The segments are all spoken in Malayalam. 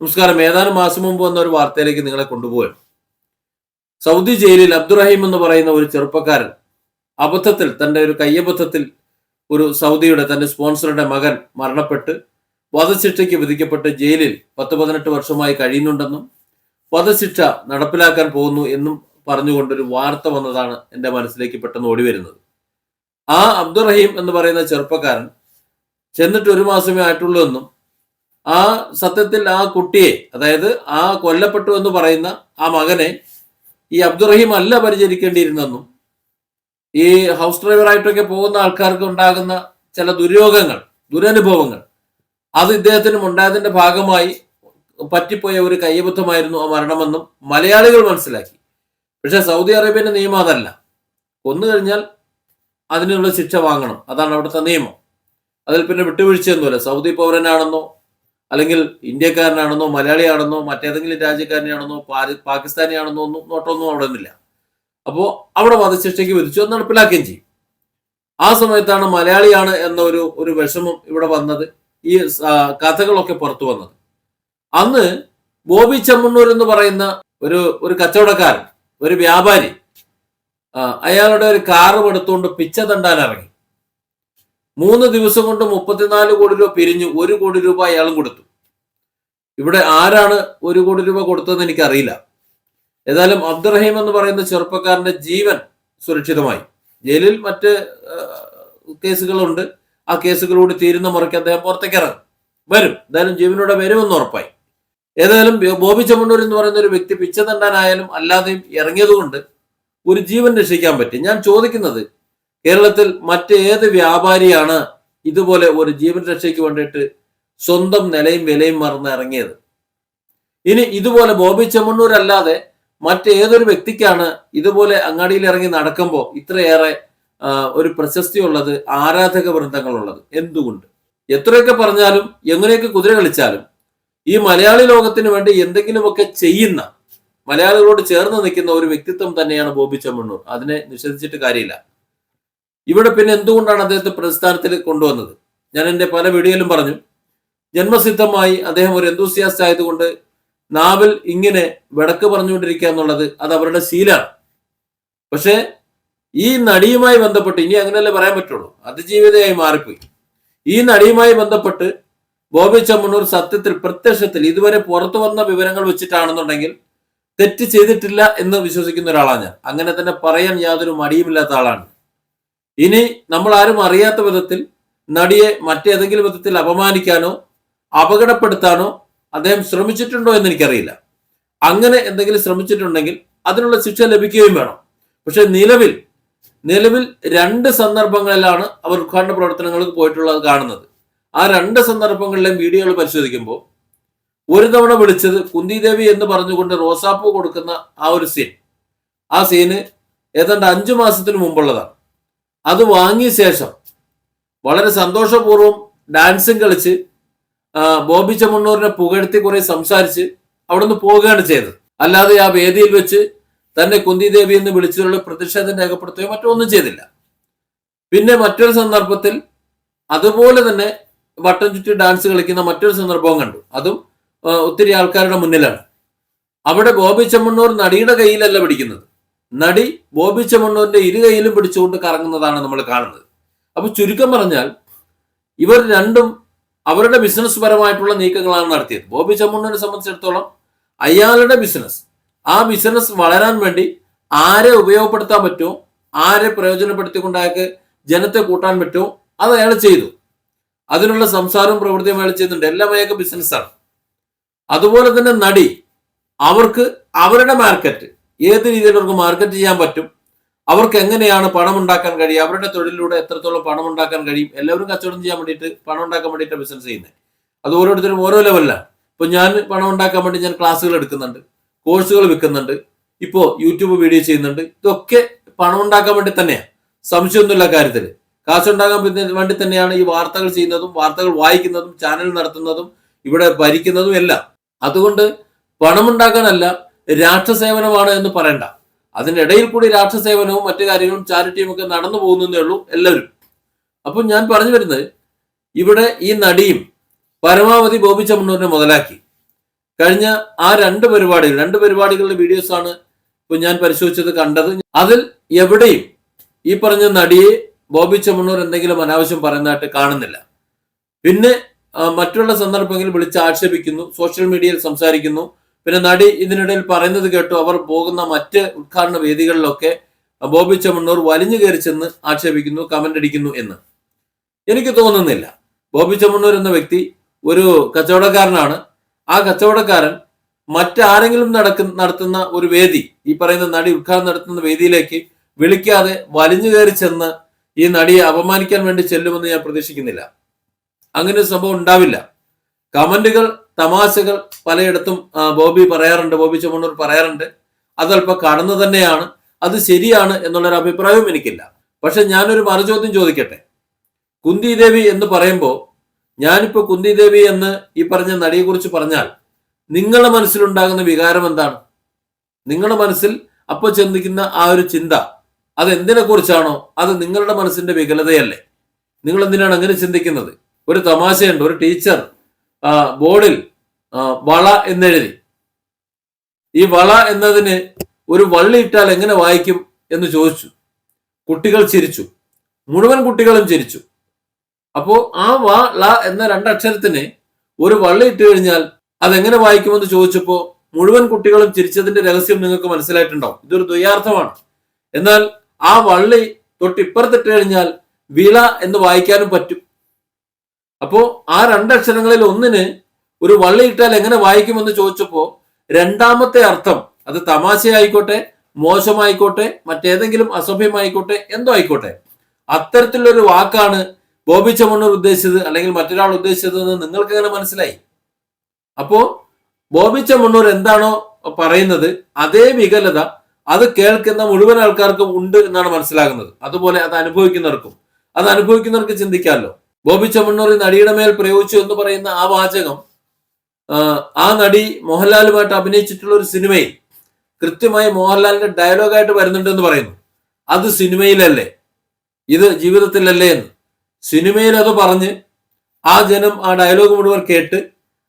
നമസ്കാരം. ഏതാനും മാസം മുമ്പ് വന്ന ഒരു വാർത്തയിലേക്ക് നിങ്ങളെ കൊണ്ടുപോവുകയാണ്. സൗദി ജയിലിൽ അബ്ദുറഹീം എന്ന് പറയുന്ന ഒരു ചെറുപ്പക്കാരൻ അബദ്ധത്തിൽ തന്റെ ഒരു കയ്യബദ്ധത്തിൽ ഒരു സൗദിയുടെ തന്റെ സ്പോൺസറുടെ മകൻ മരണപ്പെട്ട് വധശിക്ഷയ്ക്ക് വിധിക്കപ്പെട്ട് ജയിലിൽ പത്ത് പതിനെട്ട് വർഷമായി കഴിയുന്നുണ്ടെന്നും വധശിക്ഷ നടപ്പിലാക്കാൻ പോകുന്നു എന്നും പറഞ്ഞുകൊണ്ടൊരു വാർത്ത വന്നതാണ് എന്റെ മനസ്സിലേക്ക് പെട്ടെന്ന് ഓടി വരുന്നത് ആ അബ്ദുറഹീം എന്ന് പറയുന്ന ചെറുപ്പക്കാരൻ ചെന്നിട്ട് ഒരു മാസമേ ആയിട്ടുള്ളൂ എന്നും ആ സത്യത്തിൽ ആ കുട്ടിയെ അതായത് ആ കൊല്ലപ്പെട്ടു എന്ന് പറയുന്ന ആ മകനെ ഈ അബ്ദുറഹീം അല്ല പരിചരിക്കേണ്ടിയിരുന്നെന്നും ഈ ഹൗസ് ഡ്രൈവറായിട്ടൊക്കെ പോകുന്ന ആൾക്കാർക്ക് ഉണ്ടാകുന്ന ചില ദുര്യോഗങ്ങൾ ദുരനുഭവങ്ങൾ അത് ഇദ്ദേഹത്തിനും ഉണ്ടായതിന്റെ ഭാഗമായി പറ്റിപ്പോയ ഒരു കയ്യബദ്ധമായിരുന്നു ആ മരണമെന്നും മലയാളികൾ മനസ്സിലാക്കി. പക്ഷെ സൗദി അറേബ്യന്റെ നിയമം അതല്ല. കൊന്നു കഴിഞ്ഞാൽ അതിനുള്ള ശിക്ഷ വാങ്ങണം. അതാണ് അവിടുത്തെ നിയമം. അതിൽ പിന്നെ വിട്ടുവീഴ്ചയൊന്നുമില്ല. സൗദി പൗരനാണെന്നോ അല്ലെങ്കിൽ ഇന്ത്യക്കാരനാണെന്നോ മലയാളിയാണെന്നോ മറ്റേതെങ്കിലും രാജ്യക്കാരനാണെന്നോ പാ- പാകിസ്ഥാനിയാണെന്നോ ഒന്നും നോട്ടൊന്നും അവിടെ ഒന്നുമില്ല അപ്പോൾ അവിടെ വധശിക്ഷയ്ക്ക് വിധിച്ചു അത് നടപ്പിലാക്കുകയും ചെയ്യും. ആ സമയത്താണ് മലയാളിയാണ് എന്ന ഒരു ഒരു വിഷമം ഇവിടെ വന്നത് ഈ കഥകളൊക്കെ പുറത്തു വന്നത്. അന്ന് ബോബി ചെമ്മണ്ണൂർ എന്ന് പറയുന്ന ഒരു ഒരു കച്ചവടക്കാരൻ ഒരു വ്യാപാരി അയാളുടെ ഒരു കാറും എടുത്തുകൊണ്ട് പിച്ച തണ്ടാൻ ഇറങ്ങി മൂന്ന് ദിവസം കൊണ്ട് മുപ്പത്തിനാല് കോടി രൂപ പിരിഞ്ഞു ഒരു കോടി രൂപ അയാളും കൊടുത്തു. ഇവിടെ ആരാണ് ഒരു കോടി രൂപ കൊടുത്തതെന്ന് എനിക്കറിയില്ല. ഏതായാലും അബ്ദുറഹീം എന്ന് പറയുന്ന ചെറുപ്പക്കാരന്റെ ജീവൻ സുരക്ഷിതമായി. ജയിലിൽ മറ്റ് കേസുകളുണ്ട്. ആ കേസുകളോട് തീരുന്ന മുറയ്ക്ക് അദ്ദേഹം പുറത്തേക്ക് ഇറങ്ങും വരും. എന്തായാലും ജീവനോടെ വരുമെന്ന് ഉറപ്പായി. ഏതായാലും ബോബി ചമ്മണ്ണൂർ എന്ന് പറയുന്ന ഒരു വ്യക്തി പിച്ച തണ്ടാനായാലും അല്ലാതെയും ഇറങ്ങിയതുകൊണ്ട് ഒരു ജീവൻ രക്ഷിക്കാൻ പറ്റി. ഞാൻ ചോദിക്കുന്നത് കേരളത്തിൽ മറ്റേത് വ്യാപാരിയാണ് ഇതുപോലെ ഒരു ജീവൻ രക്ഷയ്ക്ക് വേണ്ടിയിട്ട് സ്വന്തം നിലയും വിലയും മറന്ന് ഇറങ്ങിയത്. ഇനി ഇതുപോലെ ബോബി ചെമ്മണ്ണൂർ അല്ലാതെ മറ്റേതൊരു വ്യക്തിക്കാണ് ഇതുപോലെ അങ്ങാടിയിൽ ഇറങ്ങി നടക്കുമ്പോൾ ഇത്രയേറെ ഒരു പ്രശസ്തി ഉള്ളത് ആരാധക വൃന്ദങ്ങളുള്ളത്. എന്തുകൊണ്ട്? എത്രയൊക്കെ പറഞ്ഞാലും എങ്ങനെയൊക്കെ കുതിര കളിച്ചാലും ഈ മലയാളി ലോകത്തിന് വേണ്ടി എന്തെങ്കിലുമൊക്കെ ചെയ്യുന്ന മലയാളികളോട് ചേർന്ന് നിൽക്കുന്ന ഒരു വ്യക്തിത്വം തന്നെയാണ് ബോബി ചെമ്മണ്ണൂർ. അതിനെ നിഷേധിച്ചിട്ട് കാര്യമില്ല. ഇവിടെ പിന്നെ എന്തുകൊണ്ടാണ് അദ്ദേഹത്തെ പ്രസ്ഥാനത്തിൽ കൊണ്ടുവന്നത്? ഞാൻ എന്റെ പല വീഡിയോയിലും പറഞ്ഞു. ജന്മസിദ്ധമായി അദ്ദേഹം ഒരു എന്തൂസിയാസ്റ്റ് ആയതുകൊണ്ട് നാവിൽ ഇങ്ങനെ വിടക്ക് പറഞ്ഞുകൊണ്ടിരിക്കുക എന്നുള്ളത് അത് അവരുടെ ശീലാണ്. പക്ഷേ ഈ നടിയുമായി ബന്ധപ്പെട്ട് ഇനി അങ്ങനെയല്ലേ പറയാൻ പറ്റുള്ളൂ അതിജീവിതയായി മാറിപ്പോയി. ഈ നടിയുമായി ബന്ധപ്പെട്ട് ബോബി ചമ്മണ്ണൂർ സത്യത്തിൽ പ്രത്യക്ഷത്തിൽ ഇതുവരെ പുറത്തു വന്ന വിവരങ്ങൾ വെച്ചിട്ടാണെന്നുണ്ടെങ്കിൽ തെറ്റ് ചെയ്തിട്ടില്ല എന്ന് വിശ്വസിക്കുന്ന ഒരാളാണ് ഞാൻ. അങ്ങനെ തന്നെ പറയാൻ യാതൊരു മടിയുമില്ലാത്ത ആളാണ്. ഇനി നമ്മൾ ആരും അറിയാത്ത വിധത്തിൽ നടിയെ മറ്റേതെങ്കിലും വിധത്തിൽ അപമാനിക്കാനോ അപകടപ്പെടുത്താനോ അദ്ദേഹം ശ്രമിച്ചിട്ടുണ്ടോ എന്ന് എനിക്കറിയില്ല അങ്ങനെ എന്തെങ്കിലും ശ്രമിച്ചിട്ടുണ്ടെങ്കിൽ അതിനുള്ള ശിക്ഷ ലഭിക്കുകയും വേണം. പക്ഷെ നിലവിൽ നിലവിൽ രണ്ട് സന്ദർഭങ്ങളിലാണ് അവർ ഉദ്ഘാടന പ്രവർത്തനങ്ങൾക്ക് പോയിട്ടുള്ളത് കാണുന്നത്. ആ രണ്ട് സന്ദർഭങ്ങളിലെയും വീഡിയോകൾ പരിശോധിക്കുമ്പോൾ ഒരു തവണ വിളിച്ചത് കുന്തിദേവി എന്ന് പറഞ്ഞുകൊണ്ട് റോസാപ്പൂ കൊടുക്കുന്ന ആ ഒരു സീൻ ആ സീന് ഏതാണ്ട് അഞ്ചു മാസത്തിന് മുമ്പുള്ളതാണ്. അത് വാങ്ങിയ ശേഷം വളരെ സന്തോഷപൂർവം ഡാൻസും കളിച്ച് ബോബി ചെമ്മണ്ണൂരിനെ പുകഴ്ത്തി കുറെ സംസാരിച്ച് അവിടുന്ന് പോവുകയാണ് ചെയ്തത്. അല്ലാതെ ആ വേദിയിൽ വെച്ച് തന്നെ കുന്തിദേവി എന്ന് വിളിച്ചുള്ള പ്രതിഷേധം രേഖപ്പെടുത്തുകയോ മറ്റോ ഒന്നും ചെയ്തില്ല. പിന്നെ മറ്റൊരു സന്ദർഭത്തിൽ അതുപോലെ തന്നെ വട്ടം ചുറ്റി ഡാൻസ് കളിക്കുന്ന മറ്റൊരു സന്ദർഭവും കണ്ടു. അതും ഒത്തിരി ആൾക്കാരുടെ മുന്നിലാണ്. അവിടെ ബോബി ചെമ്മണ്ണൂർ നടിയുടെ കയ്യിലല്ല പിടിക്കുന്നത്. നടി ബോബി ചെമ്മണ്ണൂരിന്റെ ഇരു കൈയിലും പിടിച്ചുകൊണ്ട് കറങ്ങുന്നതാണ് നമ്മൾ കാണുന്നത്. അപ്പൊ ചുരുക്കം പറഞ്ഞാൽ ഇവർ രണ്ടും അവരുടെ ബിസിനസ് പരമായിട്ടുള്ള നീക്കങ്ങളാണ് നടത്തിയത്. ബോബി ചെമ്മണ്ണൂരിനെ സംബന്ധിച്ചിടത്തോളം അയാളുടെ ബിസിനസ് ആ ബിസിനസ് വളരാൻ വേണ്ടി ആരെ ഉപയോഗപ്പെടുത്താൻ പറ്റുമോ ആരെ പ്രയോജനപ്പെടുത്തിക്കൊണ്ട് അയാൾക്ക് ജനത്തെ കൂട്ടാൻ പറ്റുമോ അത് അയാൾ ചെയ്തു. അതിനുള്ള സംസാരവും പ്രവൃത്തിയും അയാൾ ചെയ്യുന്നുണ്ട്. എല്ലാം അയാൾക്ക് ബിസിനസ്സാണ് അതുപോലെ തന്നെ നടി അവർക്ക് അവരുടെ മാർക്കറ്റ് ഏത് രീതിയിൽ അവർക്ക് മാർക്കറ്റ് ചെയ്യാൻ പറ്റും. അവർക്ക് എങ്ങനെയാണ് പണം ഉണ്ടാക്കാൻ കഴിയും അവരുടെ തൊഴിലിലൂടെ എത്രത്തോളം പണം ഉണ്ടാക്കാൻ കഴിയും? എല്ലാവരും കച്ചവടം ചെയ്യാൻ വേണ്ടിയിട്ട് പണം ഉണ്ടാക്കാൻ വേണ്ടിയിട്ട് ബിസിനസ് ചെയ്യുന്നത്. അത് ഓരോരുത്തരും ഓരോ ലെവലിലാണ് ഇപ്പൊ ഞാൻ പണം ഉണ്ടാക്കാൻ വേണ്ടി ഞാൻ ക്ലാസ്സുകൾ എടുക്കുന്നുണ്ട്. കോഴ്സുകൾ വിൽക്കുന്നുണ്ട് ഇപ്പോ യൂട്യൂബ് വീഡിയോ ചെയ്യുന്നുണ്ട്. ഇതൊക്കെ പണം ഉണ്ടാക്കാൻ വേണ്ടി തന്നെയാണ് സംശയമൊന്നുമില്ല കാര്യത്തിൽ. കാശുണ്ടാക്കാൻ വേണ്ടി തന്നെയാണ് ഈ വാർത്തകൾ ചെയ്യുന്നതും വാർത്തകൾ വായിക്കുന്നതും ചാനൽ നടത്തുന്നതും ഇവിടെ ഭരിക്കുന്നതും എല്ലാം. അതുകൊണ്ട് പണമുണ്ടാക്കാനല്ല രാഷ്ട്രസേവനമാണ് എന്ന് പറയണ്ട. അതിനിടയിൽ കൂടി രാഷ്ട്രസേവനവും മറ്റു കാര്യങ്ങളും ചാരിറ്റിയും ഒക്കെ നടന്നു പോകുന്നതേ ഉള്ളൂ എല്ലാവരും. അപ്പം ഞാൻ പറഞ്ഞു വരുന്നത് ഇവിടെ ഈ നടിയും പരമാവധി ബോബി ചമ്മണ്ണൂരിനെ മുതലാക്കി. കഴിഞ്ഞ ആ രണ്ട് പരിപാടികൾ രണ്ട് പരിപാടികളുടെ വീഡിയോസ് ആണ് ഇപ്പൊ ഞാൻ പരിശോധിച്ചത് കണ്ടത്. അതിൽ എവിടെയും ഈ പറഞ്ഞ നടിയെ ബോബി ചെമ്മണ്ണൂർ എന്തെങ്കിലും അനാവശ്യം പറയുന്നതായിട്ട് കാണുന്നില്ല. പിന്നെ മറ്റുള്ള സന്ദർഭങ്ങളിൽ വിളിച്ച് ആക്ഷേപിക്കുന്നു സോഷ്യൽ മീഡിയയിൽ സംസാരിക്കുന്നു. പിന്നെ നടി ഇതിനിടയിൽ പറയുന്നത് കേട്ടു അവർ പോകുന്ന മറ്റ് ഉദ്ഘാടന വേദികളിലൊക്കെ ബോബി ചെമ്മണ്ണൂർ വലിഞ്ഞു കയറി ചെന്ന് ആക്ഷേപിക്കുന്നു കമന്റ് അടിക്കുന്നു എന്ന്. എനിക്ക് തോന്നുന്നില്ല. ബോബി ചെമ്മണ്ണൂർ എന്ന വ്യക്തി ഒരു കച്ചവടക്കാരനാണ്. ആ കച്ചവടക്കാരൻ മറ്റാരെങ്കിലും നടക്കുന്ന നടത്തുന്ന ഒരു വേദി ഈ പറയുന്ന നടി ഉദ്ഘാടനം നടത്തുന്ന വേദിയിലേക്ക് വിളിക്കാതെ വലിഞ്ഞു കയറി ചെന്ന് ഈ നടിയെ അപമാനിക്കാൻ വേണ്ടി ചെല്ലുമെന്ന് ഞാൻ പ്രതീക്ഷിക്കുന്നില്ല. അങ്ങനെ സംഭവം ഉണ്ടാവില്ല. കമന്റുകൾ തമാശകൾ പലയിടത്തും ബോബി പറയാറുണ്ട് ബോബി ചുമണ്ണൂർ പറയാറുണ്ട്. അതല്പം കടന്നു തന്നെയാണ് അത് ശരിയാണ് എന്നുള്ളൊരു അഭിപ്രായവും എനിക്കില്ല. പക്ഷെ ഞാനൊരു മറുചോദ്യം ചോദിക്കട്ടെ? കുന്തി ദേവി എന്ന് പറയുമ്പോൾ ഞാനിപ്പോ കുന്തി ദേവി എന്ന് ഈ പറഞ്ഞ നടിയെ കുറിച്ച് പറഞ്ഞാൽ നിങ്ങളുടെ മനസ്സിലുണ്ടാകുന്ന വികാരം എന്താണ്? നിങ്ങളുടെ മനസ്സിൽ അപ്പോൾ ചിന്തിക്കുന്ന ആ ഒരു ചിന്ത അത് എന്തിനെ കുറിച്ചാണോ അത് നിങ്ങളുടെ മനസ്സിന്റെ വികലതയല്ലേ. നിങ്ങൾ എന്തിനാണ് അങ്ങനെ ചിന്തിക്കുന്നത്? ഒരു തമാശയുണ്ട് ഒരു ടീച്ചർ ബോർഡിൽ വള എന്നെഴുതി. ഈ വള എന്നതിന് ഒരു വള്ളി ഇട്ടാൽ എങ്ങനെ വായിക്കും എന്ന് ചോദിച്ചു. കുട്ടികൾ ചിരിച്ചു. മുഴുവൻ കുട്ടികളും ചിരിച്ചു. അപ്പോ ആ വ ള എന്ന രണ്ടക്ഷരത്തിന് ഒരു വള്ളി ഇട്ട് കഴിഞ്ഞാൽ അതെങ്ങനെ വായിക്കുമെന്ന് ചോദിച്ചപ്പോ മുഴുവൻ കുട്ടികളും ചിരിച്ചതിന്റെ രഹസ്യം നിങ്ങൾക്ക് മനസ്സിലായിട്ടുണ്ടാവും. ഇതൊരു ദ്വയാർത്ഥമാണ്. എന്നാൽ ആ വള്ളി തൊട്ടിപ്പുറത്തിട്ട് കഴിഞ്ഞാൽ വിള എന്ന് വായിക്കാനും പറ്റും. അപ്പോ ആ രണ്ടക്ഷരങ്ങളിൽ ഒന്നിന് ഒരു വള്ളി ഇട്ടാൽ എങ്ങനെ വായിക്കുമെന്ന് ചോദിച്ചപ്പോൾ രണ്ടാമത്തെ അർത്ഥം അത് തമാശയായിക്കോട്ടെ മോശമായിക്കോട്ടെ മറ്റേതെങ്കിലും അസഭ്യമായിക്കോട്ടെ എന്തോ ആയിക്കോട്ടെ. അത്തരത്തിലൊരു വാക്കാണ് ബോബി ചമണ്ണൂർ ഉദ്ദേശിച്ചത് അല്ലെങ്കിൽ മറ്റൊരാൾ ഉദ്ദേശിച്ചത് എന്ന് നിങ്ങൾക്ക് എങ്ങനെ മനസ്സിലായി? അപ്പോ ബോബി ചമണ്ണൂർ എന്താണോ പറയുന്നത് അതേ വികലത അത് കേൾക്കുന്ന മുഴുവൻ ആൾക്കാർക്കും ഉണ്ട് എന്നാണ് മനസ്സിലാകുന്നത്. അതുപോലെ അത് അനുഭവിക്കുന്നവർക്കും. അത് അനുഭവിക്കുന്നവർക്ക് ചിന്തിക്കാമല്ലോ. ബോബി ചമ്മണ്ണൂർ നടിയുടെ മേൽ പ്രയോഗിച്ചു എന്ന് പറയുന്ന ആ വാചകം ആ നടി മോഹൻലാലുമായിട്ട് അഭിനയിച്ചിട്ടുള്ള ഒരു സിനിമയിൽ കൃത്യമായി മോഹൻലാലിന്റെ ഡയലോഗായിട്ട് വരുന്നുണ്ടെന്ന് പറയുന്നു. അത് സിനിമയിലല്ലേ? ഇത് ജീവിതത്തിലല്ലേ എന്ന്. സിനിമയിൽ അത് പറഞ്ഞ് ആ ജനം ആ ഡയലോഗ് മുഴുവൻ കേട്ട്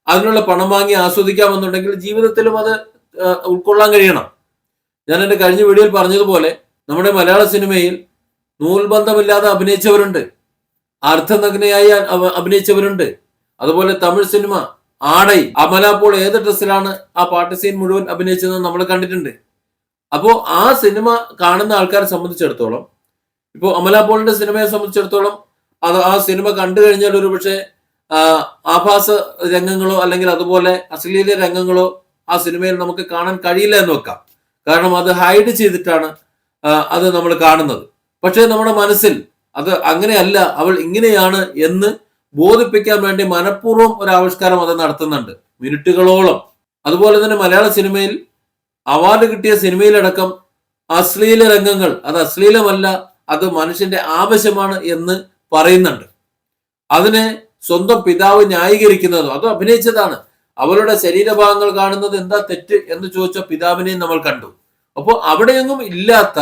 അതിനുള്ള പണം വാങ്ങി ആസ്വദിക്കാമെന്നുണ്ടെങ്കിൽ ജീവിതത്തിലും അത് ഉൾക്കൊള്ളാൻ കഴിയണം. ഞാൻ എന്റെ കഴിഞ്ഞ വീഡിയോയിൽ പറഞ്ഞതുപോലെ നമ്മുടെ മലയാള സിനിമയിൽ നൂൽബന്ധമില്ലാതെ അഭിനയിച്ചവരുണ്ട്. അർത്ഥനഗ്നയായി അഭിനയിച്ചവരുണ്ട്. അതുപോലെ തമിഴ് സിനിമ ആടൈ അമല പോൾ ഏത് ഡ്രസ്സിലാണ് ആ പാട്ട് സീൻ മുഴുവൻ അഭിനയിച്ചതെന്ന് നമ്മൾ കണ്ടിട്ടുണ്ട്. അപ്പോ ആ സിനിമ കാണുന്ന ആൾക്കാരെ സംബന്ധിച്ചിടത്തോളം ഇപ്പോൾ അമല പോളിന്റെ സിനിമയെ സംബന്ധിച്ചിടത്തോളം അത് ആ സിനിമ കണ്ടു കഴിഞ്ഞാൽ ഒരു പക്ഷേ ആഭാസ രംഗങ്ങളോ അല്ലെങ്കിൽ അതുപോലെ അശ്ലീല രംഗങ്ങളോ ആ സിനിമയിൽ നമുക്ക് കാണാൻ കഴിയില്ല എന്ന് വെക്കാം. കാരണം അത് ഹൈഡ് ചെയ്തിട്ടാണ് അത് നമ്മൾ കാണുന്നത്. പക്ഷേ നമ്മുടെ മനസ്സിൽ അത് അങ്ങനെയല്ല അവൾ ഇങ്ങനെയാണ് എന്ന് ബോധിപ്പിക്കാൻ വേണ്ടി മനഃപൂർവം ഒരു ആവിഷ്കാരം അത് നടത്തുന്നുണ്ട്. മിനിറ്റുകളോളം. അതുപോലെ തന്നെ മലയാള സിനിമയിൽ അവാർഡ് കിട്ടിയ സിനിമയിലടക്കം അശ്ലീല രംഗങ്ങൾ അത് അശ്ലീലമല്ല അത് മനുഷ്യന്റെ ആവശ്യമാണ് എന്ന് പറയുന്നുണ്ട്. അതിനെ സ്വന്തം പിതാവ് ന്യായീകരിക്കുന്നതും അത് അഭിനയിച്ചതാണ്? അവളുടെ ശരീരഭാഗങ്ങൾ കാണുന്നത് എന്താ തെറ്റ് എന്ന് ചോദിച്ച പിതാവിനെയും നമ്മൾ കണ്ടു. അപ്പോൾ അവിടെയൊന്നും ഇല്ലാത്ത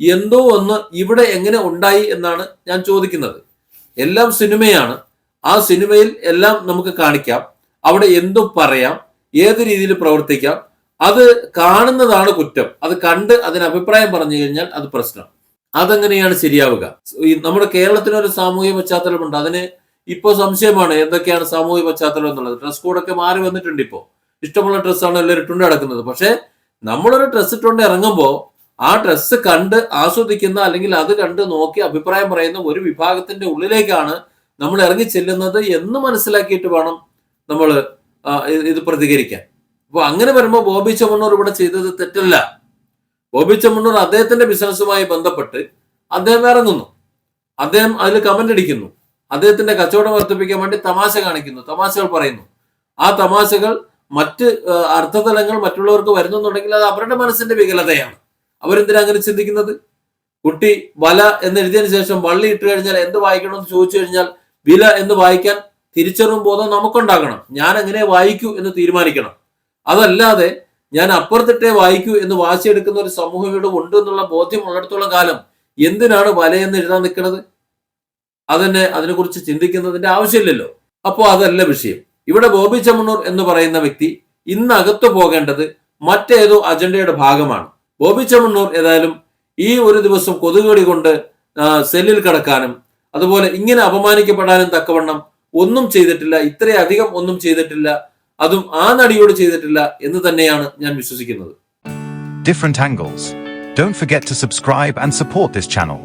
എന്തോ ഒന്ന് ഇവിടെ എങ്ങനെ ഉണ്ടായി എന്നാണ് ഞാൻ ചോദിക്കുന്നത്. എല്ലാം സിനിമയാണ്. ആ സിനിമയിൽ എല്ലാം നമുക്ക് കാണിക്കാം. അവിടെ എന്തും പറയാം. ഏത് രീതിയിൽ പ്രവർത്തിക്കാം. അത് കാണുന്നതാണ് കുറ്റം. അത് കണ്ട് അതിന് അഭിപ്രായം പറഞ്ഞു കഴിഞ്ഞാൽ അത് പ്രശ്നം. അതെങ്ങനെയാണ് ശരിയാവുക? നമ്മുടെ കേരളത്തിനൊരു സാമൂഹിക പശ്ചാത്തലമുണ്ട്. അതിന് ഇപ്പോ സംശയമാണ് എന്തൊക്കെയാണ് സാമൂഹിക പശ്ചാത്തലം എന്നുള്ളത്. ഡ്രസ് കോഡൊക്കെ മാറി വന്നിട്ടുണ്ട് ഇപ്പോൾ ഇഷ്ടമുള്ള ഡ്രസ്സാണ് എല്ലാവരും ഇട്ടുകൊണ്ട് നടക്കുന്നത്. പക്ഷേ നമ്മളൊരു ഡ്രസ് ഇട്ടുകൊണ്ട് ഇറങ്ങുമ്പോൾ ആ ഡ്രസ്സ് കണ്ട് ആസ്വദിക്കുന്ന അല്ലെങ്കിൽ അത് കണ്ട് നോക്കി അഭിപ്രായം പറയുന്ന ഒരു വിഭാഗത്തിന്റെ ഉള്ളിലേക്കാണ് നമ്മൾ ഇറങ്ങി ചെല്ലുന്നത് എന്ന് മനസ്സിലാക്കിയിട്ട് വേണം നമ്മൾ ഇത് പ്രതികരിക്കാൻ. അപ്പൊ അങ്ങനെ വരുമ്പോൾ ബോബി ചമ്മണ്ണൂർ ഇവിടെ ചെയ്തത് തെറ്റല്ല. ബോബി ചമ്മണ്ണൂർ അദ്ദേഹത്തിന്റെ ബിസിനസ്സുമായി ബന്ധപ്പെട്ട് അദ്ദേഹം ഇറങ്ങുന്നു അദ്ദേഹം അതിൽ കമന്റ് അടിക്കുന്നു. അദ്ദേഹത്തിന്റെ കച്ചവടം വർദ്ധിപ്പിക്കാൻ വേണ്ടി തമാശ കാണിക്കുന്നു. തമാശകൾ പറയുന്നു. ആ തമാശകൾ മറ്റ് അർത്ഥതലങ്ങൾ മറ്റുള്ളവർക്ക് വരുന്നുണ്ടെങ്കിൽ അത് അവരുടെ മനസ്സിന്റെ വികലതയാണ്. അവരെന്തിനാ അങ്ങനെ ചിന്തിക്കുന്നത്? കുട്ടി വല എന്ന് എഴുതിയതിനു ശേഷം വള്ളി ഇട്ട് കഴിഞ്ഞാൽ എന്ത് വായിക്കണം എന്ന് ചോദിച്ചു കഴിഞ്ഞാൽ വില എന്ന് വായിക്കാൻ തിരിച്ചറിവും ബോധം നമുക്കുണ്ടാകണം. ഞാൻ എങ്ങനെ വായിക്കൂ എന്ന് തീരുമാനിക്കണം. അതല്ലാതെ ഞാൻ അപ്പുറത്തിട്ടേ വായിക്കൂ എന്ന് വാശിയെടുക്കുന്ന ഒരു സമൂഹം ഇവിടെ ഉണ്ട് എന്നുള്ള ബോധ്യം ഉള്ളിടത്തോളം കാലം എന്തിനാണ് വലയെന്ന് എഴുതാൻ നിൽക്കുന്നത്? അതന്നെ അതിനെക്കുറിച്ച് ചിന്തിക്കുന്നതിന്റെ ആവശ്യമില്ലല്ലോ. അപ്പോൾ അതല്ല വിഷയം. ഇവിടെ ബോബി ചമ്മണൂർ എന്ന് പറയുന്ന വ്യക്തി ഇന്ന് പോകേണ്ടത് മറ്റേതോ അജണ്ടയുടെ ഭാഗമാണ്. ബോബി ചെമ്മണ്ണൂർ ഏതായാലും ഈ ഒരു ദിവസം കൊതുകുകടി കൊണ്ട് സെല്ലിൽ കിടക്കാനും അതുപോലെ ഇങ്ങനെ അപമാനിക്കപ്പെടാനും തക്കവണ്ണം ഒന്നും ചെയ്തിട്ടില്ല ഇത്രയധികം ഒന്നും ചെയ്തിട്ടില്ല അതും ആ നടിയോട് ചെയ്തിട്ടില്ല എന്ന് തന്നെയാണ് ഞാൻ വിശ്വസിക്കുന്നത്. Don't forget to subscribe and support this channel.